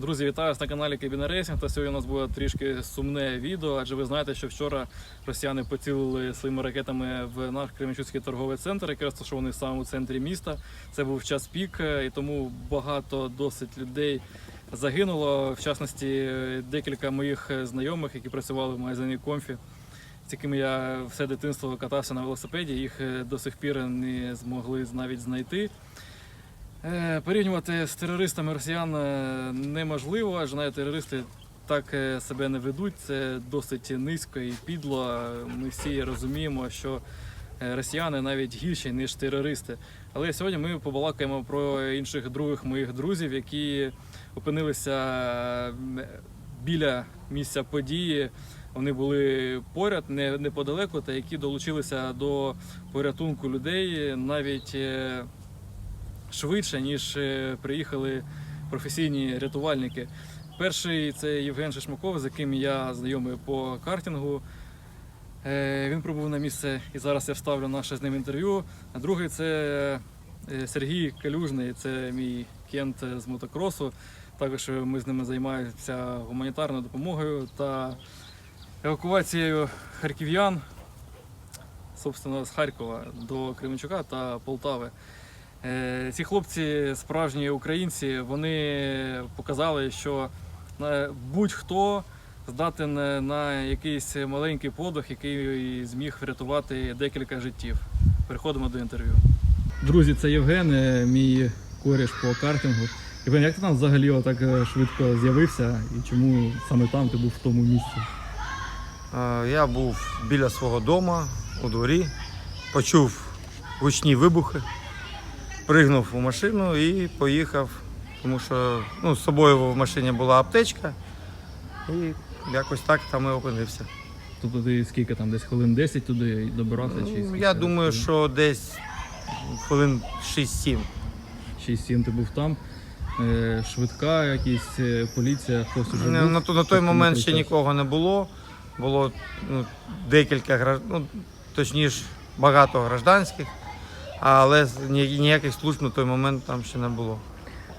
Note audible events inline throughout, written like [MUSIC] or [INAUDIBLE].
Друзі, вітаю вас на каналі Кабіна Рейсінг. Та сьогодні у нас буде трішки сумне відео, адже ви знаєте, що вчора росіяни поцілили своїми ракетами в наш Кременчуцький торговий центр, який розташований в самому центрі міста. Це був час пік, е, і тому багато досить людей загинуло. В частності, е, декілька моїх е, знайомих, які працювали в магазині Комфі, з якими я все дитинство катався на велосипеді. Їх до сих пір не змогли навіть знайти. Е, Порівнювати з терористами росіян е, неможливо, адже навіть терористи так е, себе не ведуть. Це досить низько і підло. Ми всі розуміємо, що росіяни навіть гірші, ніж терористи. Але сьогодні ми побалакаємо про інших других моїх друзів, які опинилися біля місця події. Вони були поряд, не неподалеку, та які долучилися до порятунку людей навіть. Швидше, ніж е, приїхали професійні рятувальники. Перший це Євген Шишмаков, з яким я знайомий по картингу. Е, Він прибув на місце і зараз я вставлю наше з ним інтерв'ю. А другий це е, Сергій Калюжний, це мій кент з мотокросу. Також ми з ними займаємося гуманітарною допомогою та евакуацією харків'ян, собственно, з Харкова до Кременчука та Полтави. Е, Ці хлопці справжні українці, вони показали, що е, будь-хто здатен на якийсь маленький подих, який зміг врятувати декілька життів. Переходимо до інтерв'ю. Друзі, це Євген, е, мій коріш по картингу. Євген, як ти там взагалі отак е, швидко з'явився і чому саме там ти був в тому місці? Е, Я був біля свого дому у дворі, почув гучні вибухи, пригнув у машину і поїхав, тому що ну, з собою в машині була аптечка, і якось так там і опинився. Тобто ти скільки там, десь хвилин 10 туди добирався? чи Ну, скільки? Я думаю, що десь хвилин 6-7. 6-7 ти був там. Е, Швидка, якісь е, поліція, хтось уже На, був. на, то- на той момент ще нікого не було. Було ну, декілька граждан, ну, точніше, багато гражданських, але ніяких служб на той момент там ще не було.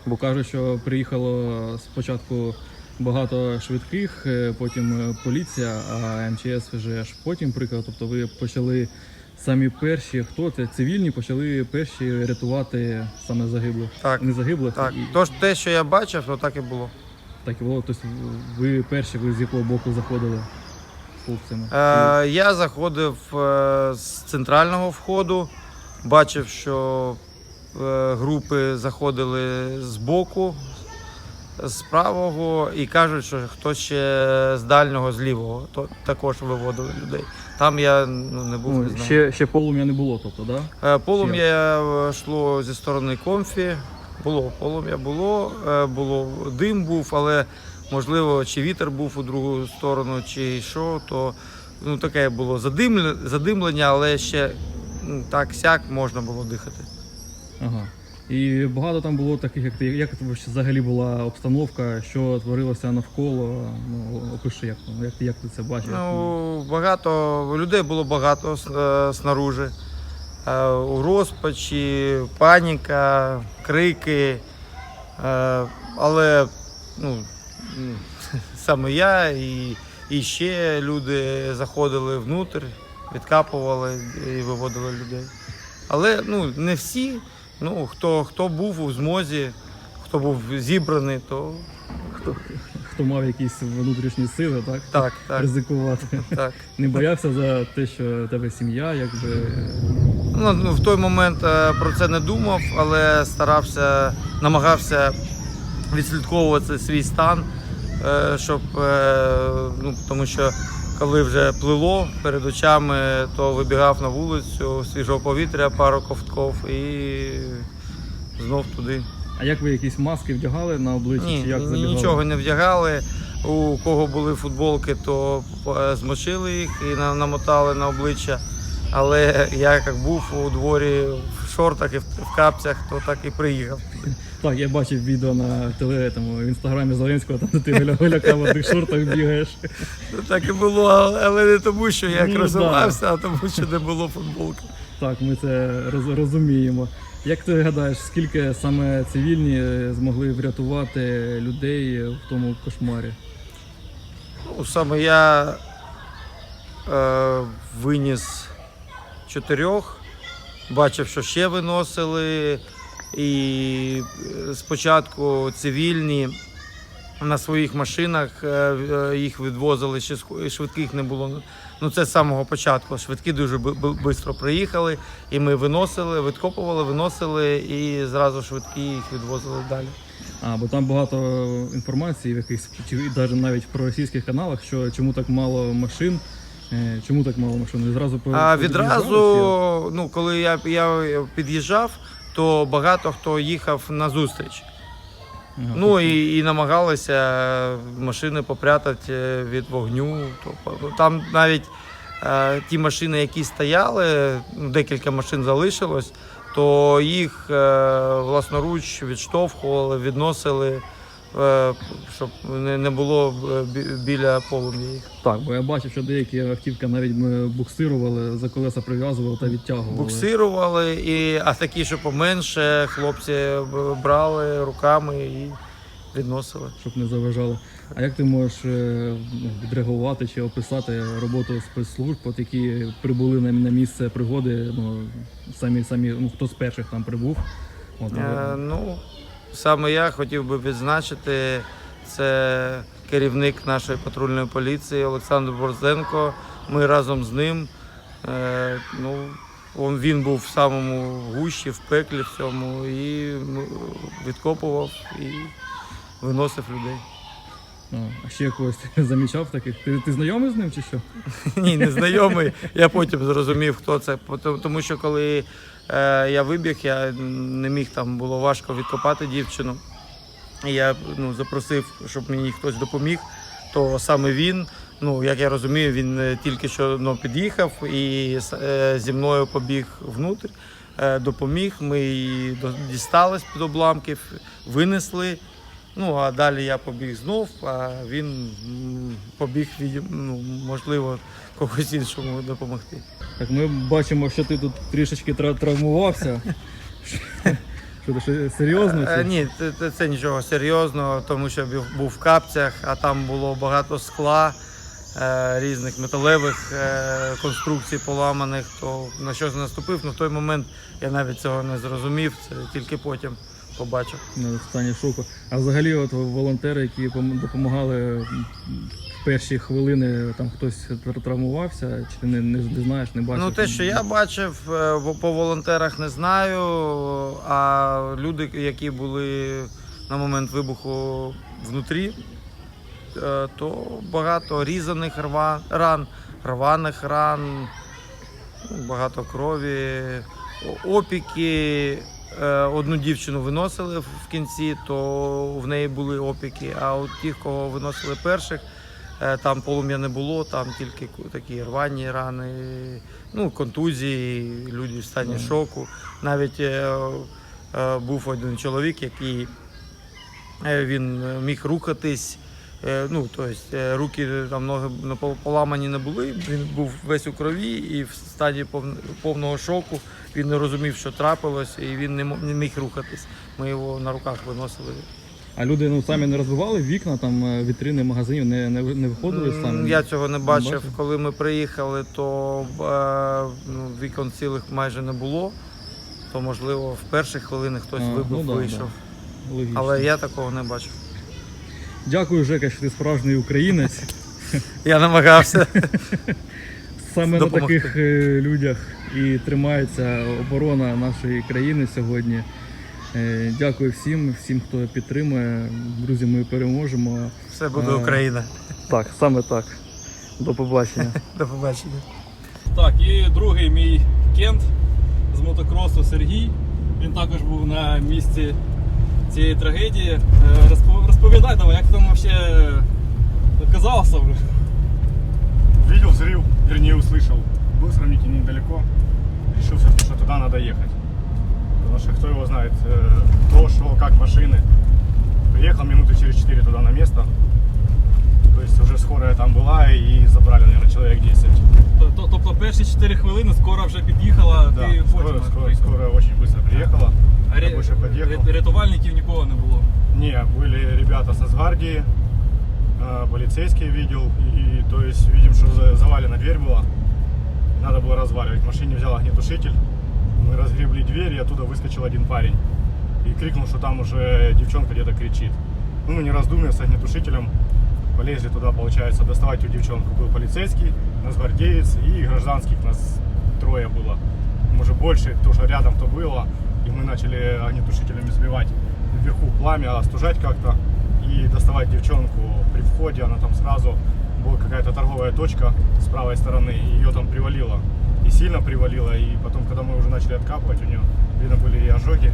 Бо кажуть, що приїхало спочатку багато швидких, е, потім е, поліція, а МЧС вже аж потім приїхав. Тобто ви почали самі перші, хто це цивільні, почали перші рятувати саме загиблих. Так, Не загиблих, так. і Тож те, що я бачив, то так і було. так і було. Тобто ви перші, ви з якого боку заходили з хлопцями? Е, я заходив е, з центрального входу, бачив, що е, групи заходили з боку, з правого, і кажуть, що хтось ще з дальнього, з лівого, то також виводили людей. Там я ну, не був, не Ну, знаю. ще, ще полум'я не було, тобто, да? Е, Полум'я йшло зі сторони комфі. Було полум'я було, е, було дим був, але можливо, чи вітер був у другу сторону, чи що, то ну, таке було задимлення, але ще так сяк можна було дихати. Ага. І багато там було таких, як ти. Як взагалі була обстановка, що творилося навколо? Ну, опиши, як, як, ти- як ти це бачив? Ну, багато людей було багато е, снаружи. Е, У розпачі, паніка, крики. Е, Але ну, [LAUGHS] саме я і, і ще люди заходили внутрь, відкапували і виводили людей. Але ну, не всі. Ну, хто, хто був у змозі, хто був зібраний, то Хто, хто мав якісь внутрішні сили, так? так, так, Ризикувати. так. Не боявся за те, що в тебе сім'я, якби. Ну, ну, в той момент е, про це не думав, але старався, намагався відслідковувати свій стан, е, щоб, е, ну, тому що коли вже плило перед очами, то вибігав на вулицю, свіжого повітря, пару ковтков і знов туди. А як ви якісь маски вдягали на обличчя? Ні, чи як забігали? нічого не вдягали. У кого були футболки, то е, змочили їх і намотали на обличчя. Але я як був у дворі в шортах і в, в капцях, то так і приїхав. Так, я бачив відео на теле, тому, в інстаграмі Зеленського, там де ти гуля- гуляка в одних шортах бігаєш. Ну, Так і було, але- не тому, що я Ну, красувався, а тому, що не було футболки. Так, ми це роз- розуміємо. Як ти гадаєш, скільки саме цивільні е, змогли врятувати людей в тому кошмарі? Ну, Саме я е, виніс чотирьох, бачив, що ще виносили. І е, спочатку цивільні на своїх машинах е, е, їх відвозили, ще швидких не було. Ну це з самого початку. Швидкі дуже швидко приїхали, і ми виносили, відкопували, виносили і зразу швидкі їх відвозили далі. А, бо там багато інформації в якихось, навіть навіть в проросійських каналах, що чому так мало машин, чому так мало машин? Зразу по- А відразу, ну коли я, я під'їжджав, то багато хто їхав на зустріч. Ага, Ну і, і намагалися машини попрятати е, від вогню. Тобто, там навіть е, ті машини, які стояли, ну, декілька машин залишилось, то їх е, власноруч відштовхували, відносили, е, щоб не, було е, біля полум'я їх. Так, бо я бачив, що деякі автівки навіть ми буксирували, за колеса прив'язували та відтягували. Буксирували, і, а такі, що поменше, хлопці брали руками і відносили. щоб не заважали. А як ти можеш е, ну, відреагувати чи описати роботу спецслужб, от які прибули на, на місце пригоди? Ну самі самі, ну хто з перших там прибув? От, Е, ну, саме я хотів би відзначити, це керівник нашої патрульної поліції Олександр Борзенко. Ми разом з ним. Е, ну, він був в самому гущі, в пеклі в цьому, і відкопував і виносив людей. А, ще якогось ти замічав таких? Ти, ти знайомий з ним чи що? [LAUGHS] Ні, не знайомий. Я потім зрозумів, хто це. Тому що коли е, я вибіг, я не міг там було важко відкопати дівчину. Я ну, запросив, щоб мені хтось допоміг. То саме він, ну як я розумію, він е, тільки що ну, під'їхав і е, зі мною побіг внутрь, е, допоміг. Ми її до- дістали з-під обламків, винесли. Ну а далі я побіг знов, а він побіг від, ну, можливо, когось іншому допомогти. Так ми бачимо, що ти тут трішечки травмувався. Що ти що, серйозно? Е, Чи? Ні, це, це, це нічого серйозного, тому що був- в капцях, а там було багато скла, е, різних металевих е, конструкцій поламаних. То на що наступив, ну в той момент я навіть цього не зрозумів, це тільки потім побачив. Ну, стані шоку. А взагалі, от волонтери, які допомагали в перші хвилини, там хтось травмувався, чи не, не, не знаєш, не бачив? Ну, те, що я бачив, е, по волонтерах не знаю. А люди, які були на момент вибуху внутрі, е, то багато різаних ран, рваних ран, багато крові, опіки. Е, Одну дівчину виносили в кінці, то в неї були опіки. А от тих, кого виносили перших, Е, Там полум'я не було, там тільки такі рвані рани, ну, контузії, люди в стані шоку. Навіть е, е, був один чоловік, який е, він міг рухатись. е, Ну, тобто, руки там ноги поламані не були. Він був весь у крові і в стані повного шоку. Він не розумів, що трапилось, і він не міг рухатись. Ми його на руках виносили. А люди ну, самі не розбивали вікна, там е, вітрини магазинів не, не, не виходили самі? Я цього не бачив. бачив? Коли ми приїхали, то е, ну, вікон цілих майже не було. То можливо в перші хвилини хтось А, вибух ну да, вийшов. Логічно. Але я такого не бачив. Дякую, Жека, що ти справжній українець. Я намагався. [LAUGHS] Саме Допомогти. на таких е, людях і тримається оборона нашої країни сьогодні. Е, Дякую всім, всім, хто підтримує. Друзі, ми переможемо. Все буде Е, Україна. Так, саме так. До побачення. [LAUGHS] До побачення. Так, і другий мій кент з мотокросу Сергій. Він також був на місці цієї трагедії. Розпо- Розповідай давай, як там взагалі оказався вже. Видел взрыв, вернее услышал. Был сравнительно недалеко. Решил все-таки, что туда надо ехать. Потому что кто его знает, э, кто шел, как машины. Приехал минуты через 4 туда на место. То есть уже скорая там была и забрали, наверное, человек 10. То- то- Тобто перші 4 хвилини скоро вже під'їхала, Да, ти скоро, потім скоро, приїхав. скоро очень быстро приехала. А Я ре- больше подъехал. ре- рятувальників нікого не було. Не, были ребята со Сгвардии, Э, полицейские видел, и то есть видим, что за- завалена дверь была, надо было разваливать. В машине взял огнетушитель, мы разгребли дверь, и оттуда выскочил один парень и крикнул, что там уже девчонка где-то кричит. Ну, мы не раздумывая с огнетушителем полезли туда, получается, доставать эту девчонку. Был полицейский, нацгвардеец и гражданских нас трое было. Может больше, то, что рядом то было. И мы начали огнетушителями сбивать вверху пламя, остужать как-то и доставать девчонку при входе. Она там сразу была какая-то торговая точка с правой стороны, ее там привалило. И сильно привалило. И потом, когда мы уже начали откапывать, у нее, видно, были и ожоги.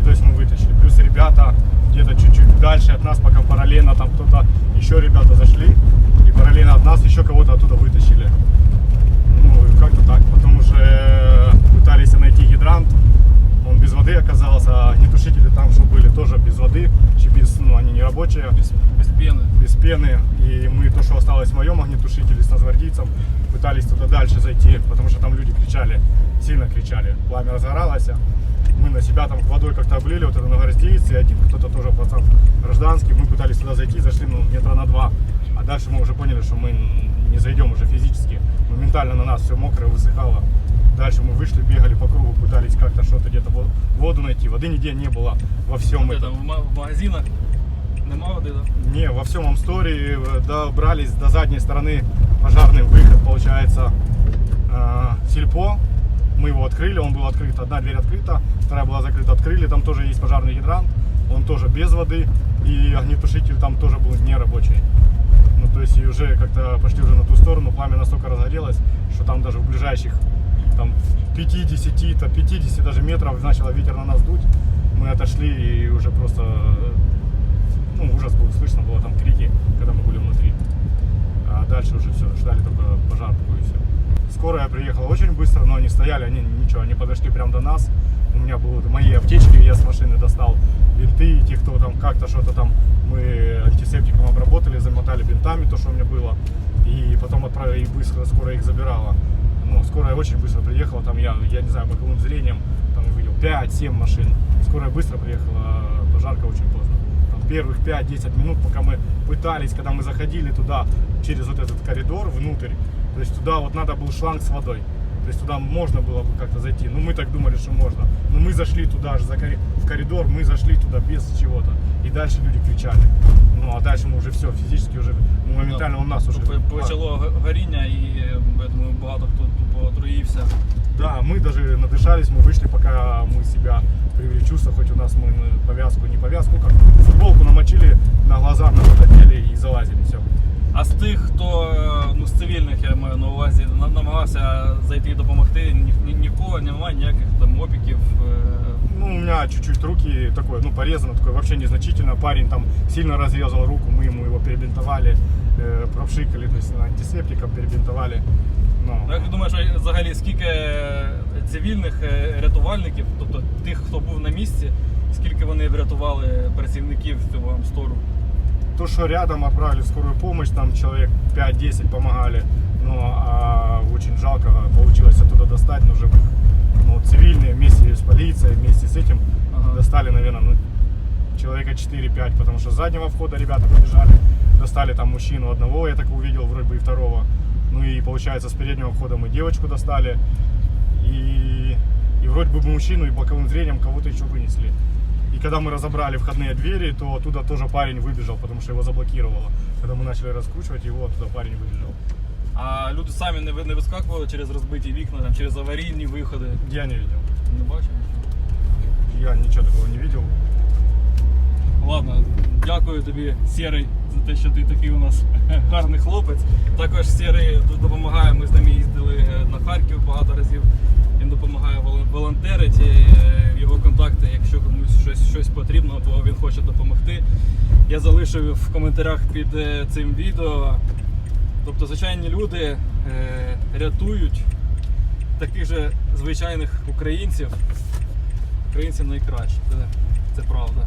И то есть мы вытащили. Плюс ребята где-то чуть-чуть дальше от нас, пока параллельно там кто-то, еще ребята зашли, и параллельно от нас еще кого-то оттуда вытащили. Ну, как-то так. Потом уже пытались найти гидрант, он без воды оказался, а огнетушители там, что были, тоже без воды, чи без, ну, они не рабочие, Без, без пени. без пены. И мы то, что осталось в моем огнетушителе с нацгвардейцем, пытались туда дальше зайти, потому что там люди кричали, сильно кричали. Пламя разгоралось. Мы на себя там водой как-то облили, вот это нагвардеец, и один кто-то тоже пацан гражданский. Мы пытались туда зайти, зашли ну, метра на два. А дальше мы уже поняли, что мы не зайдем уже физически. Моментально на нас все мокрое, высыхало. Дальше мы вышли, бегали по кругу, пытались как-то что-то где-то во- воду найти. Воды нигде не было во всем Де этом. там в ма- в магазинах нема води, да? Не, во всем Амсторе э, добрались до задней стороны пожарный выход, получается, э, сельпо. Мы его открыли, он был открыт, одна дверь открыта, вторая была закрыта, открыли, там тоже есть пожарный гидрант, он тоже без воды, и огнетушитель там тоже был нерабочий. Ну, то есть и уже как-то пошли уже на ту сторону, пламя настолько разгорелось, что там даже в ближайших там 50, то 50 даже метров начало ветер на нас дуть. Мы отошли и уже просто э, ну, ужас был, слышно было там крики, когда мы были внутри. А дальше уже все, ждали только пожарку и все. Скорая приехала очень быстро, но они стояли, они ничего, они подошли прямо до нас. У меня были мои аптечки, я с машины достал бинты, те, кто там как-то что-то там, мы антисептиком обработали, замотали бинтами то, что у меня было. И потом отправили, и быстро скорая их забирала. Ну, скорая очень быстро приехала, там я, я не знаю, боковым зрением, там увидел 5-7 машин. Скорая быстро приехала, пожарка очень поздно. Там первых 5-10 минут, пока мы пытались, когда мы заходили туда, через вот этот коридор внутрь, то есть туда вот надо был шланг с водой. То есть туда можно было бы как-то зайти. Ну, мы так думали, что можно. Но мы зашли туда же, за кори- в коридор, мы зашли туда без чего-то. И дальше люди кричали. Ну, а дальше мы уже все, физически уже, ну, моментально у нас уже... Почало г- горіння і е, я думаю, багато хто тупо отруївся. Да, мы даже надышались, мы вышли, пока мы себя привели в чувство, хоть у нас мы ну, повязку, не повязку, как футболку намочили, на глаза на надели и залазили, все. А з тих, хто е, ну, з цивільних, я маю на увазі, на- намагався зайти і допомогти, ні, ні, нікого немає ніяких там опіків. е, Ну, у меня чуть-чуть руки такое, ну, порезано, такое вообще незначительно. Парень там сильно разрезал руку, мы ему его перебинтовали, э, пропшикали, то есть антисептиком перебинтовали. Ну, Ну, Як ти думаєш, а взагалі скільки е, цивільних е, рятувальників, тобто тих, хто був на місці, скільки вони врятували працівників цього Амстору? то, что рядом отправили в скорую помощь, там человек 5-10 помогали, но а, очень жалко получилось оттуда достать, но живых. Ну, цивильные вместе с полицией, вместе с этим Ага. достали, наверное, ну, человека 4-5, потому что с заднего входа ребята побежали, достали там мужчину одного, я так увидел, вроде бы и второго. Ну и получается с переднего входа мы девочку достали, и, и вроде бы мужчину, и боковым зрением кого-то еще вынесли. И когда мы разобрали входные двери, то оттуда тоже парень выбежал, потому что его заблокировало. Когда мы начали раскручивать его, оттуда парень выбежал. А люди самі не, ви- не вискакували через розбиті вікна, там, через аварійні виходи. Я не видел. Не бачив? Я ничего такого не видел. Ладно, дякую тобі, Сірий, за те, що ти такий у нас [LAUGHS] гарний хлопець. Також Сірий допомагає. Ми з ним їздили е, на Харків багато разів. Він допомагає волон- волонтерити. Е, Його контакти, якщо комусь щось, щось потрібно, то він хоче допомогти. Я залишив в коментарях під е, цим відео. Тобто звичайні люди рятують таких же звичайних українців. Українці найкращі, це, це правда.